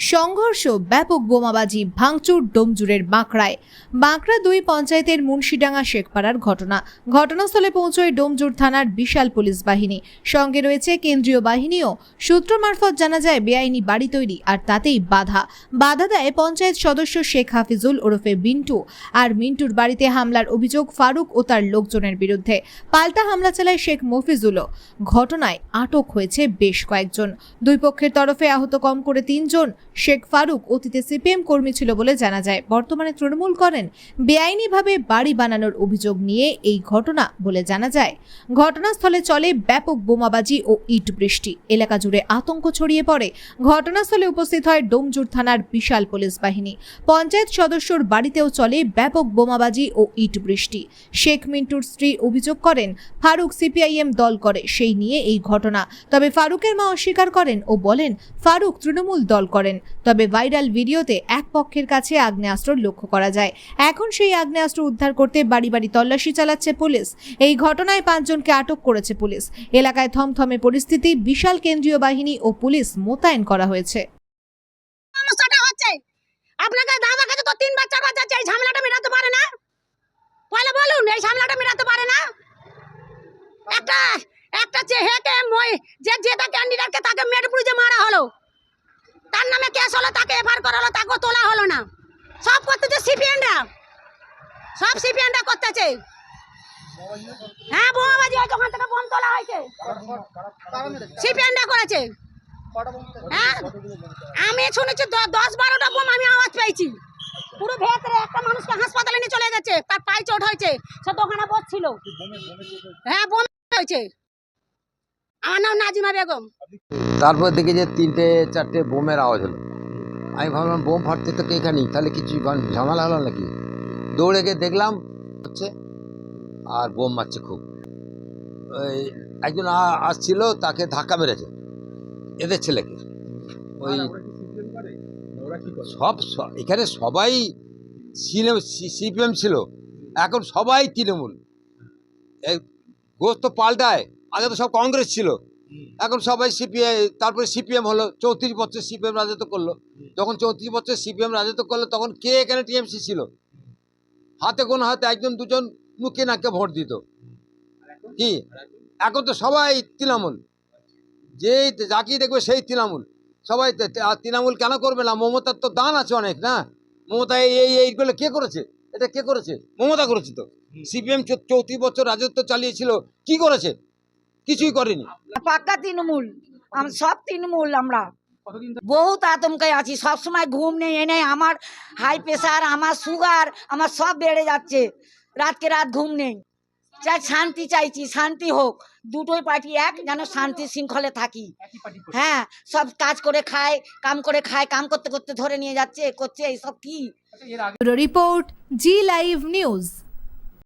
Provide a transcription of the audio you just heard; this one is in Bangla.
সংঘর্ষ, ব্যাপক বোমাবাজি, ভাঙচুর, ডোমজুরের বাঁকড়ায়। বাঁকড়া দুই পঞ্চায়েতের মুন্সিডাঙ্গা শেখপাড়ার ঘটনা। ঘটনাস্থলে পৌঁছয় ডোমজুর থানার বিশাল পুলিশ বাহিনী। সঙ্গে রয়েছে কেন্দ্রীয় বাহিনীও। সূত্র মারফত জানা যায়, বেআইনি বাড়ি তৈরি, আর তাতেই বাধা। বাধা দেয় পঞ্চায়েত সদস্য শেখ হাফিজুল ওরফে বিন্টু আর মিন্টুর বাড়িতে হামলার অভিযোগ ফারুক ও তার লোকজনের বিরুদ্ধে। পাল্টা হামলা চালায় শেখ মফিজুলও। ঘটনায় আটক হয়েছে বেশ কয়েকজন। দুই পক্ষের তরফে আহত কম করে তিনজন। শেখ ফারুক অতীতে সিপিএম কর্মী ছিল বলে জানা যায়। বর্তমানে তৃণমূল করেন। বেআইনিভাবে বাড়ি বানানোর অভিযোগ নিয়ে এই ঘটনা বলে জানা যায়। ঘটনাস্থলে চলে ব্যাপক বোমাবাজি ও ইট বৃষ্টি। এলাকা জুড়ে আতঙ্ক ছড়িয়ে পড়ে। ঘটনাস্থলে উপস্থিত হয় ডোমজুর থানার বিশাল পুলিশ বাহিনী। পঞ্চায়েত সদস্যর বাড়িতেও চলে ব্যাপক বোমাবাজি ও ইট বৃষ্টি। শেখ মিন্টুর স্ত্রী অভিযোগ করেন, ফারুক সিপিআইএম দল করে, সেই নিয়ে এই ঘটনা। তবে ফারুকের মা অস্বীকার করেন ও বলেন, ফারুক তৃণমূল দল করেন। তবে ভাইরাল ভিডিওতে এক পক্ষের কাছে আগ্নেয়াস্ত্র লক্ষ্য করা যায়। এখন সেই আগ্নেয়াস্ত্র উদ্ধার করতে বাড়ি বাড়ি তল্লাশি চালাচ্ছে পুলিশ। এই ঘটনায় পাঁচজনকে আটক করেছে পুলিশ। এলাকায় থমথমে পরিস্থিতি, বিশাল কেন্দ্রীয় বাহিনী ও পুলিশ মোতায়েন করা হয়েছে। আপনাকে কাছে তো ঝামেলাটা পারে না। এই ঝামেলাটা পারে না। একটা একটা চেহেকে মই, যে জেতা ক্যান্ডিডেটকে তাকে মেটপুরি যে মারা কেস হলো, তাকে এফআইআর করা হলো, তাকেও তোলা হলো না। সব করতেছে সিপিএনরা। সব সিপিএনরা করতেছে। হ্যাঁ বোমাবাজি হয়েছে, ওখান থেকে বোম তোলা হয়েছে। সিপিএনরা করেছে। হ্যাঁ আমি শুনেছি দশ বারোটা বোম, আমি আওয়াজ পেয়েছি। পুরো ভেতরে একটা মানুষকে হাসপাতালে নিয়ে চলে গেছে তার পায়ে চোট হয়েছে, সে দোকানে বসছিল। হ্যাঁ বোম হয়েছে। আমার নাম নাজিমা বেগম। তারপর দেখি যে তিনটে, চারটে বোমের আওয়াজ হলো। আমি ভাবলাম, বোম ফাটতে তো এখানেই? তাহলে কিছু ঝামেলা হলো নাকি? দৌড়ে গিয়ে দেখলাম, হচ্ছে, আর বোম মারছে খুব। ওই একজন আসছিল, তাকে ধাক্কা মেরেছে। এদের ছেলেকে। ওই সব এখানে সবাই সিপিএম ছিল। এখন সবাই তৃণমূল। গোস্ত পাল্টায়। আগে তো সব কংগ্রেস ছিল। এখন সবাই সিপিআই তারপরে সিপিএম হলো চৌত্রিশ বছর সিপিএম রাজত্ব করল। যখন চৌত্রিশ বছর সিপিএম রাজত্ব করল তখন কে এখানে টিএমসি ছিল? হাতে কোনো হাতে একজন দুজন মুখে নাকে ভোট দিত। কি? এখন তো সবাই তৃণমূল। যেই যাকেই দেখবে সেই তৃণমূল। সবাই তৃণমূল কেন করবে না? মমতার তো দান আছে অনেক না? মমতা এই এই এইগুলো কে করেছে? এটা কে করেছে? মমতা করেছে তো। সিপিএম চৌত্রিশ বছর রাজত্ব চালিয়েছিল কি করেছে? কিছুই করেনি। পাক্কা তৃণমূল। সব তৃণমূল আমরা। বহুত আতঙ্কে আছি সব সময় ঘুম নেই এনে আমার হাই প্রেশার আমার সুগার আমার সব বেড়ে যাচ্ছে। রাতকে রাত ঘুম নেই। চাই শান্তি চাইছি শান্তি হোক। দুটোই পার্টি এক যেন শান্তি শৃঙ্খলে থাকি। হ্যাঁ সব কাজ করে খায় কাম করে খায় কাম করতে করতে ধরে নিয়ে যাচ্ছে করছে এইসব কি? রিপোর্ট জি লাইভ নিউজ।